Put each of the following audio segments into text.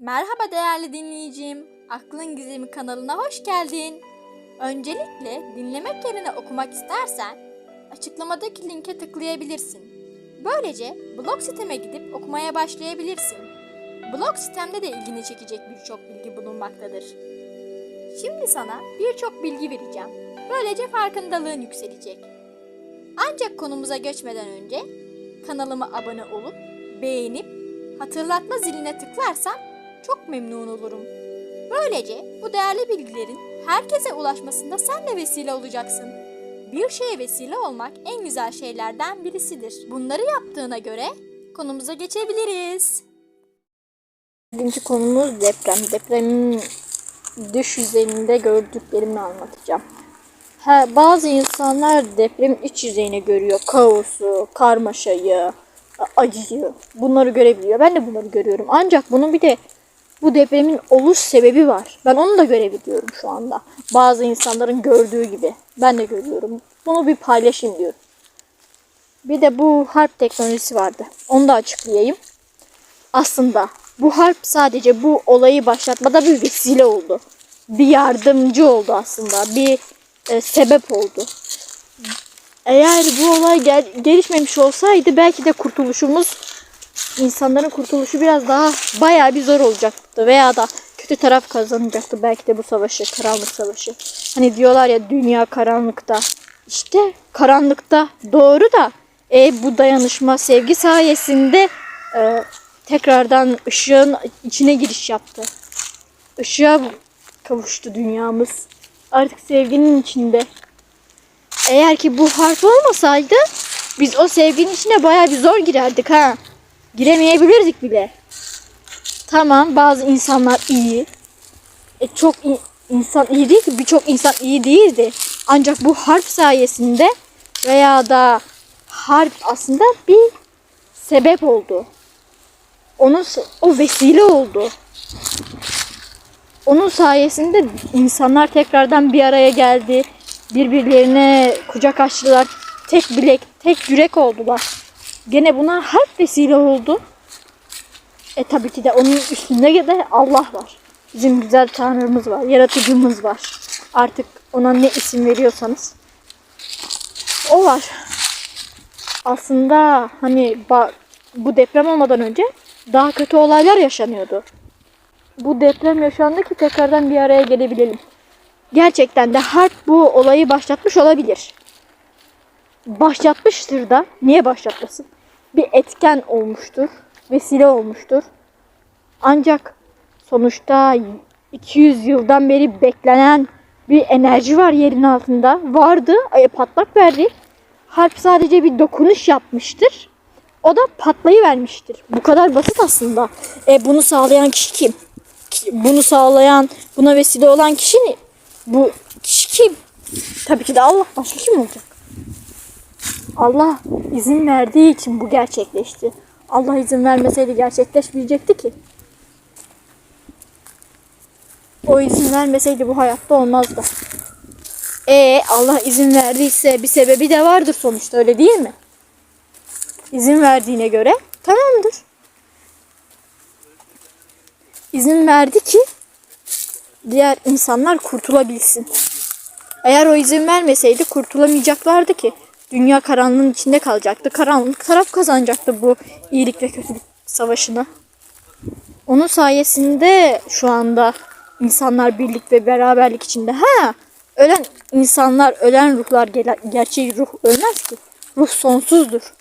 Merhaba değerli dinleyicim. Aklın Gizemi kanalına hoş geldin. Öncelikle dinlemek yerine okumak istersen açıklamadaki linke tıklayabilirsin. Böylece blog siteme gidip okumaya başlayabilirsin. Blog sitemde de ilgini çekecek birçok bilgi bulunmaktadır. Şimdi sana birçok bilgi vereceğim. Böylece farkındalığın yükselecek. Ancak konumuza geçmeden önce kanalıma abone olup beğenip hatırlatma ziline tıklarsan çok memnun olurum. Böylece bu değerli bilgilerin herkese ulaşmasında sen de vesile olacaksın. Bir şeye vesile olmak en güzel şeylerden birisidir. Bunları yaptığına göre konumuza geçebiliriz. Birinci konumuz deprem. Depremin dış yüzeyinde gördüklerimi anlatacağım. Ha, bazı insanlar deprem iç yüzeyini görüyor. Kaosu, karmaşayı, acıyı. Bunları görebiliyor. Ben de bunları görüyorum. Ancak bunun bir de bu depremin oluş sebebi var. Ben onu da görebiliyorum şu anda. Bazı insanların gördüğü gibi. Ben de görüyorum. Bunu bir paylaşayım diyorum. Bir de bu harp teknolojisi vardı. Onu da açıklayayım. Aslında bu harp sadece bu olayı başlatmada bir vesile oldu. Bir yardımcı oldu aslında. Bir e, sebep oldu. Eğer bu olay gel- gelişmemiş olsaydı belki de kurtuluşumuz insanların kurtuluşu biraz daha bayağı bir zor olacaktı veya da kötü taraf kazanacaktı belki de bu savaşı, karanlık savaşı. Hani diyorlar ya dünya karanlıkta. İşte karanlıkta doğru da e, bu dayanışma sevgi sayesinde e, tekrardan ışığın içine giriş yaptı. Işığa kavuştu dünyamız. Artık sevginin içinde. Eğer ki bu harf olmasaydı biz o sevginin içine bayağı bir zor girerdik ha. Giremeyebilirdik bile. Tamam bazı insanlar iyi. E, çok i- insan iyi değil ki birçok insan iyi değildi. Ancak bu harp sayesinde veya da harp aslında bir sebep oldu. Onun o vesile oldu. Onun sayesinde insanlar tekrardan bir araya geldi. Birbirlerine kucak açtılar. Tek bilek, tek yürek oldular. Gene buna harp vesile oldu. E tabii ki de onun üstünde de Allah var. Bizim güzel Tanrımız var, yaratıcımız var. Artık ona ne isim veriyorsanız. O var. Aslında hani bu deprem olmadan önce daha kötü olaylar yaşanıyordu. Bu deprem yaşandı ki tekrardan bir araya gelebilelim. Gerçekten de harp bu olayı başlatmış olabilir başlatmıştır da niye başlatmasın? Bir etken olmuştur, vesile olmuştur. Ancak sonuçta 200 yıldan beri beklenen bir enerji var yerin altında. Vardı, e, patlak verdi. Harp sadece bir dokunuş yapmıştır. O da patlayıvermiştir. Bu kadar basit aslında. E, bunu sağlayan kişi kim? Ki- Bunu sağlayan, buna vesile olan kişi ne? Bu kişi kim? Tabii ki de Allah. Başka kim olacak? Allah izin verdiği için bu gerçekleşti. Allah izin vermeseydi gerçekleşmeyecekti ki. O izin vermeseydi bu hayatta olmazdı. E Allah izin verdiyse bir sebebi de vardır sonuçta öyle değil mi? İzin verdiğine göre tamamdır. İzin verdi ki diğer insanlar kurtulabilsin. Eğer o izin vermeseydi kurtulamayacaklardı ki. Dünya karanlığın içinde kalacaktı. Karanlık taraf kazanacaktı bu iyilik ve kötülük savaşını. Onun sayesinde şu anda insanlar birlik ve beraberlik içinde. Ha, ölen insanlar, ölen ruhlar gerçek ruh ölmez ki. Ruh sonsuzdur.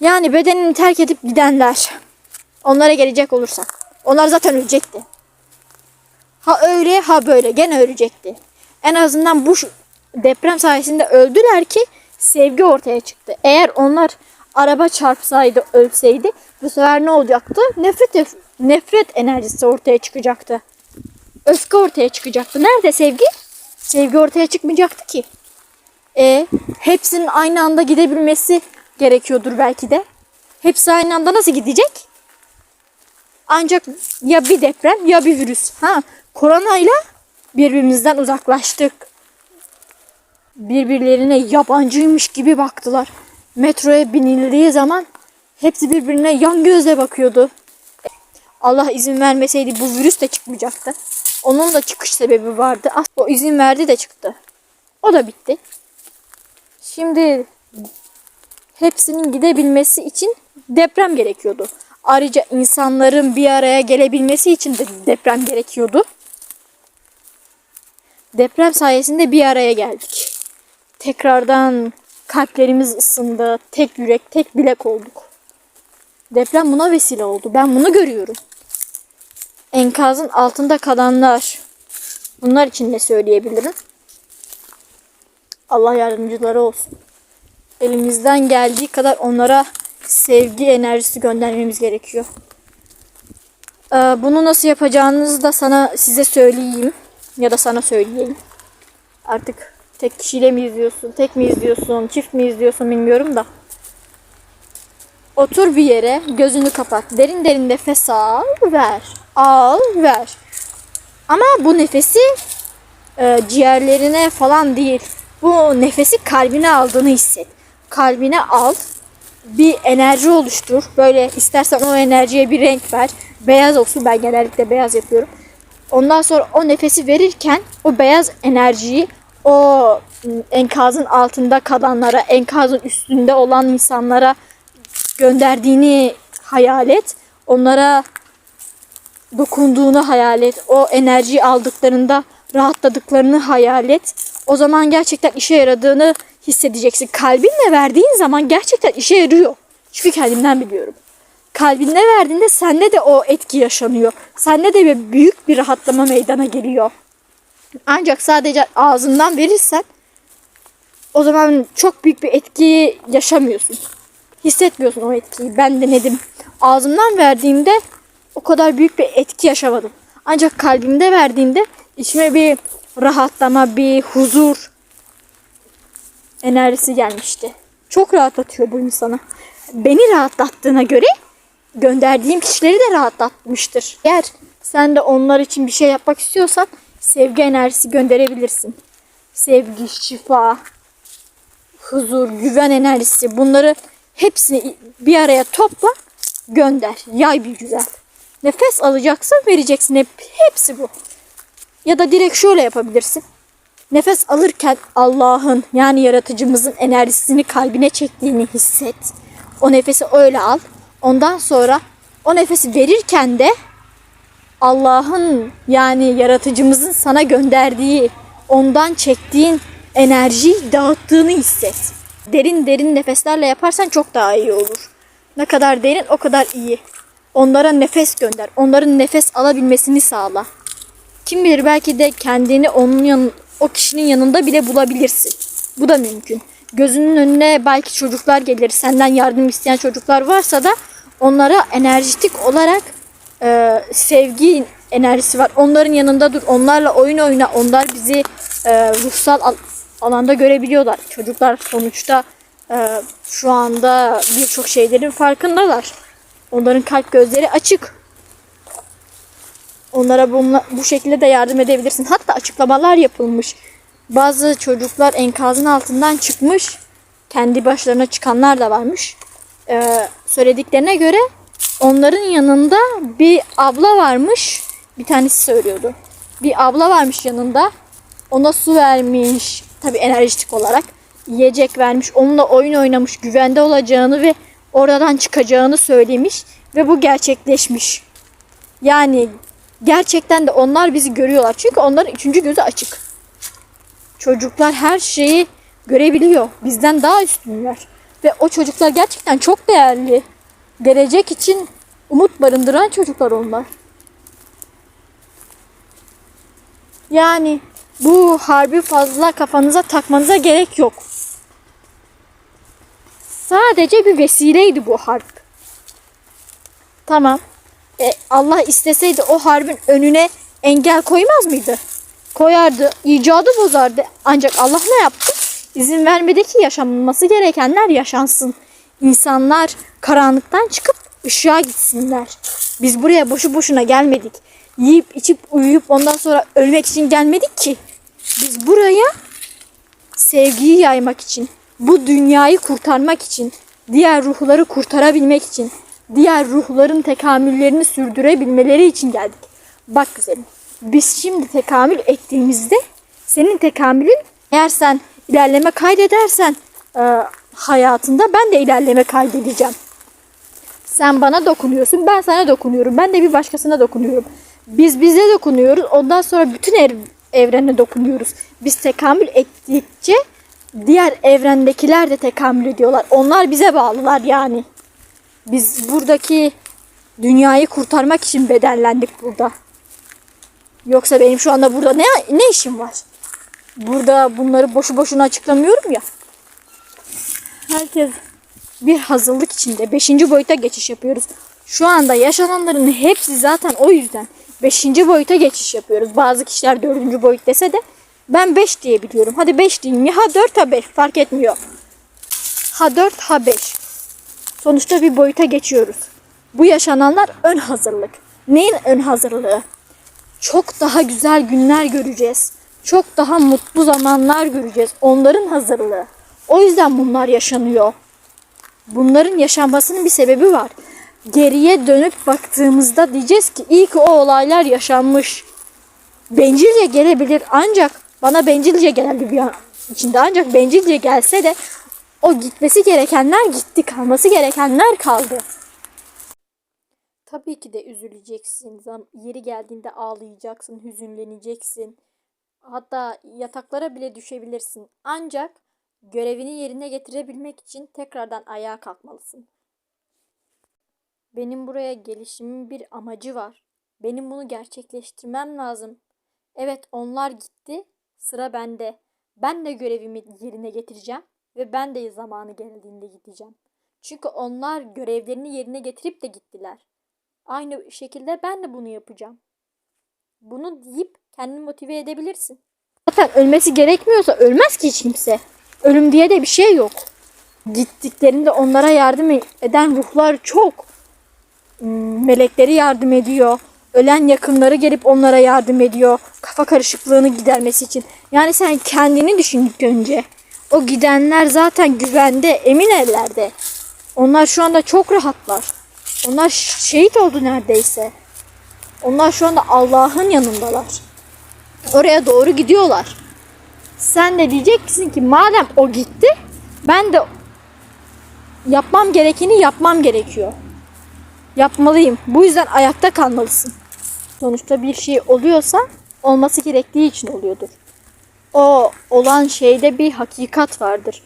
Yani bedenini terk edip gidenler. Onlara gelecek olursak. Onlar zaten ölecekti. Ha öyle ha böyle gene ölecekti. En azından bu deprem sayesinde öldüler ki sevgi ortaya çıktı. Eğer onlar araba çarpsaydı ölseydi bu sefer ne olacaktı? Nefret nefret enerjisi ortaya çıkacaktı. Öfke ortaya çıkacaktı. Nerede sevgi? Sevgi ortaya çıkmayacaktı ki. E hepsinin aynı anda gidebilmesi gerekiyordur belki de. Hepsi aynı anda nasıl gidecek? Ancak ya bir deprem ya bir virüs. Ha, koronayla birbirimizden uzaklaştık. Birbirlerine yabancıymış gibi baktılar. Metroya binildiği zaman hepsi birbirine yan gözle bakıyordu. Allah izin vermeseydi bu virüs de çıkmayacaktı. Onun da çıkış sebebi vardı. As- O izin verdi de çıktı. O da bitti. Şimdi hepsinin gidebilmesi için deprem gerekiyordu. Ayrıca insanların bir araya gelebilmesi için de deprem gerekiyordu. Deprem sayesinde bir araya geldik. Tekrardan kalplerimiz ısındı. Tek yürek, tek bilek olduk. Deprem buna vesile oldu. Ben bunu görüyorum. Enkazın altında kalanlar. Bunlar için ne söyleyebilirim? Allah yardımcıları olsun. Elimizden geldiği kadar onlara sevgi enerjisi göndermemiz gerekiyor. Ee, bunu nasıl yapacağınızı da sana size söyleyeyim ya da sana söyleyeyim. Artık tek kişiyle mi izliyorsun, tek mi izliyorsun, çift mi izliyorsun bilmiyorum da. Otur bir yere, gözünü kapat. Derin derin nefes al, ver. Al, ver. Ama bu nefesi e, ciğerlerine falan değil. Bu nefesi kalbine aldığını hisset. Kalbine al. Bir enerji oluştur. Böyle istersen o enerjiye bir renk ver. Beyaz olsun. Ben genellikle beyaz yapıyorum. Ondan sonra o nefesi verirken o beyaz enerjiyi o m, enkazın altında kalanlara, enkazın üstünde olan insanlara gönderdiğini hayal et. Onlara dokunduğunu hayal et. O enerjiyi aldıklarında rahatladıklarını hayal et. O zaman gerçekten işe yaradığını hissedeceksin. Kalbinle verdiğin zaman gerçekten işe yarıyor. Çünkü kendimden biliyorum. Kalbinle verdiğinde sende de o etki yaşanıyor. Sende de bir büyük bir rahatlama meydana geliyor. Ancak sadece ağzından verirsen o zaman çok büyük bir etki yaşamıyorsun. Hissetmiyorsun o etkiyi. Ben denedim. Ağzımdan verdiğimde o kadar büyük bir etki yaşamadım. Ancak kalbimde verdiğimde içime bir rahatlama, bir huzur enerjisi gelmişti. Çok rahatlatıyor bu insana. Beni rahatlattığına göre gönderdiğim kişileri de rahatlatmıştır. Eğer sen de onlar için bir şey yapmak istiyorsan sevgi enerjisi gönderebilirsin. Sevgi, şifa, huzur, güven enerjisi bunları hepsini bir araya topla gönder. Yay bir güzel. Nefes alacaksın vereceksin. Hep, hepsi bu. Ya da direkt şöyle yapabilirsin. Nefes alırken Allah'ın yani yaratıcımızın enerjisini kalbine çektiğini hisset. O nefesi öyle al. Ondan sonra o nefesi verirken de Allah'ın yani yaratıcımızın sana gönderdiği, ondan çektiğin enerjiyi dağıttığını hisset. Derin derin nefeslerle yaparsan çok daha iyi olur. Ne kadar derin o kadar iyi. Onlara nefes gönder. Onların nefes alabilmesini sağla. Kim bilir belki de kendini onun yan, o kişinin yanında bile bulabilirsin. Bu da mümkün. Gözünün önüne belki çocuklar gelir. Senden yardım isteyen çocuklar varsa da onlara enerjitik olarak e, sevgi enerjisi var. Onların yanında dur. Onlarla oyun oyna. Onlar bizi e, ruhsal al- alanda görebiliyorlar. Çocuklar sonuçta e, şu anda birçok şeylerin farkındalar. Onların kalp gözleri açık. Onlara bunla, bu şekilde de yardım edebilirsin. Hatta açıklamalar yapılmış. Bazı çocuklar enkazın altından çıkmış. Kendi başlarına çıkanlar da varmış. Ee, söylediklerine göre onların yanında bir abla varmış. Bir tanesi söylüyordu. Bir abla varmış yanında. Ona su vermiş. Tabii enerjik olarak. Yiyecek vermiş. Onunla oyun oynamış. Güvende olacağını ve oradan çıkacağını söylemiş. Ve bu gerçekleşmiş. Yani gerçekten de onlar bizi görüyorlar. Çünkü onların üçüncü gözü açık. Çocuklar her şeyi görebiliyor. Bizden daha üstünler. Ve o çocuklar gerçekten çok değerli. Gelecek için umut barındıran çocuklar onlar. Yani bu harbi fazla kafanıza takmanıza gerek yok. Sadece bir vesileydi bu harp. Tamam. E, Allah isteseydi o harbin önüne engel koymaz mıydı? Koyardı, icadı bozardı. Ancak Allah ne yaptı? İzin vermedi ki yaşanması gerekenler yaşansın. İnsanlar karanlıktan çıkıp ışığa gitsinler. Biz buraya boşu boşuna gelmedik. Yiyip içip uyuyup ondan sonra ölmek için gelmedik ki. Biz buraya sevgiyi yaymak için, bu dünyayı kurtarmak için, diğer ruhları kurtarabilmek için, diğer ruhların tekamüllerini sürdürebilmeleri için geldik. Bak güzelim. Biz şimdi tekamül ettiğimizde senin tekamülün eğer sen ilerleme kaydedersen hayatında ben de ilerleme kaydedeceğim. Sen bana dokunuyorsun, ben sana dokunuyorum. Ben de bir başkasına dokunuyorum. Biz bize dokunuyoruz. Ondan sonra bütün ev- evrene dokunuyoruz. Biz tekamül ettikçe diğer evrendekiler de tekamül ediyorlar. Onlar bize bağlılar yani. Biz buradaki dünyayı kurtarmak için bedellendik burada. Yoksa benim şu anda burada ne ne işim var? Burada bunları boşu boşuna açıklamıyorum ya. Herkes bir hazırlık içinde 5. boyuta geçiş yapıyoruz. Şu anda yaşananların hepsi zaten o yüzden 5. boyuta geçiş yapıyoruz. Bazı kişiler 4. boyut dese de ben 5 diye biliyorum. Hadi 5 diyeyim ya ha 4 ha 5 fark etmiyor. Ha 4 ha 5. Sonuçta bir boyuta geçiyoruz. Bu yaşananlar ön hazırlık. Neyin ön hazırlığı? Çok daha güzel günler göreceğiz. Çok daha mutlu zamanlar göreceğiz. Onların hazırlığı. O yüzden bunlar yaşanıyor. Bunların yaşanmasının bir sebebi var. Geriye dönüp baktığımızda diyeceğiz ki iyi ki o olaylar yaşanmış. Bencilce gelebilir ancak bana bencilce geldi bir an içinde ancak bencilce gelse de o gitmesi gerekenler gitti, kalması gerekenler kaldı. Tabii ki de üzüleceksin. Yeri geldiğinde ağlayacaksın, hüzünleneceksin. Hatta yataklara bile düşebilirsin. Ancak görevini yerine getirebilmek için tekrardan ayağa kalkmalısın. Benim buraya gelişimin bir amacı var. Benim bunu gerçekleştirmem lazım. Evet onlar gitti, sıra bende. Ben de görevimi yerine getireceğim ve ben de zamanı geldiğinde gideceğim. Çünkü onlar görevlerini yerine getirip de gittiler. Aynı şekilde ben de bunu yapacağım. Bunu deyip kendini motive edebilirsin. Zaten ölmesi gerekmiyorsa ölmez ki hiç kimse. Ölüm diye de bir şey yok. Gittiklerinde onlara yardım eden ruhlar çok. Melekleri yardım ediyor. Ölen yakınları gelip onlara yardım ediyor. Kafa karışıklığını gidermesi için. Yani sen kendini düşün ilk önce. O gidenler zaten güvende, emin ellerde. Onlar şu anda çok rahatlar. Onlar şehit oldu neredeyse. Onlar şu anda Allah'ın yanındalar. Oraya doğru gidiyorlar. Sen de diyeceksin ki madem o gitti ben de yapmam gerekeni yapmam gerekiyor. Yapmalıyım. Bu yüzden ayakta kalmalısın. Sonuçta bir şey oluyorsa olması gerektiği için oluyordur. O olan şeyde bir hakikat vardır.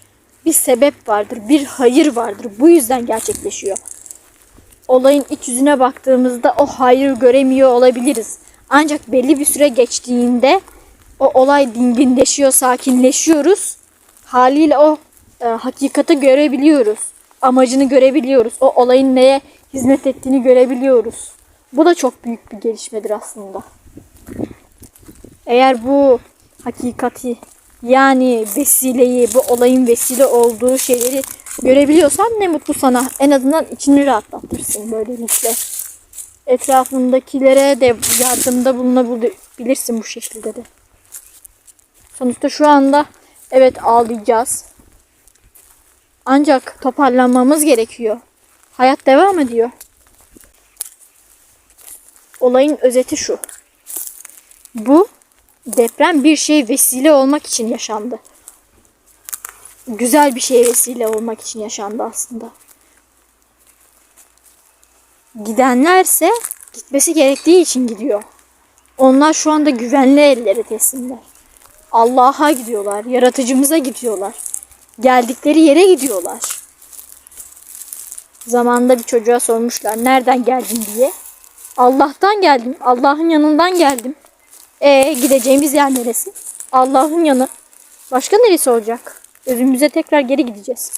Bir sebep vardır, bir hayır vardır. Bu yüzden gerçekleşiyor. Olayın iç yüzüne baktığımızda o hayır göremiyor olabiliriz. Ancak belli bir süre geçtiğinde o olay dinginleşiyor, sakinleşiyoruz. Haliyle o e, hakikati görebiliyoruz. Amacını görebiliyoruz. O olayın neye hizmet ettiğini görebiliyoruz. Bu da çok büyük bir gelişmedir aslında. Eğer bu hakikati yani vesileyi, bu olayın vesile olduğu şeyleri görebiliyorsan ne mutlu sana. En azından içini rahatlatırsın böylelikle. Etrafındakilere de yardımda bulunabilirsin bu şekilde de. Sonuçta şu anda evet ağlayacağız. Ancak toparlanmamız gerekiyor. Hayat devam ediyor. Olayın özeti şu. Bu deprem bir şey vesile olmak için yaşandı. Güzel bir şeye vesile olmak için yaşandı aslında. Gidenlerse gitmesi gerektiği için gidiyor. Onlar şu anda güvenli ellere teslimler. Allah'a gidiyorlar, yaratıcımıza gidiyorlar. Geldikleri yere gidiyorlar. Zamanında bir çocuğa sormuşlar nereden geldin diye. Allah'tan geldim. Allah'ın yanından geldim. E gideceğimiz yer neresi? Allah'ın yanı. Başka neresi olacak? Özümüze tekrar geri gideceğiz.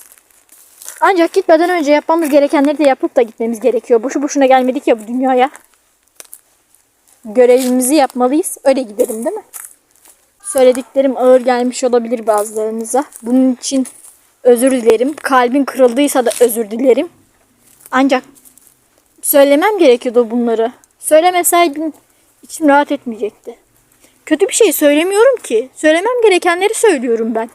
Ancak gitmeden önce yapmamız gerekenleri de yapıp da gitmemiz gerekiyor. Boşu boşuna gelmedik ya bu dünyaya. Görevimizi yapmalıyız. Öyle gidelim değil mi? Söylediklerim ağır gelmiş olabilir bazılarınıza. Bunun için özür dilerim. Kalbin kırıldıysa da özür dilerim. Ancak söylemem gerekiyordu bunları. Söylemeseydim içim rahat etmeyecekti. Kötü bir şey söylemiyorum ki. Söylemem gerekenleri söylüyorum ben.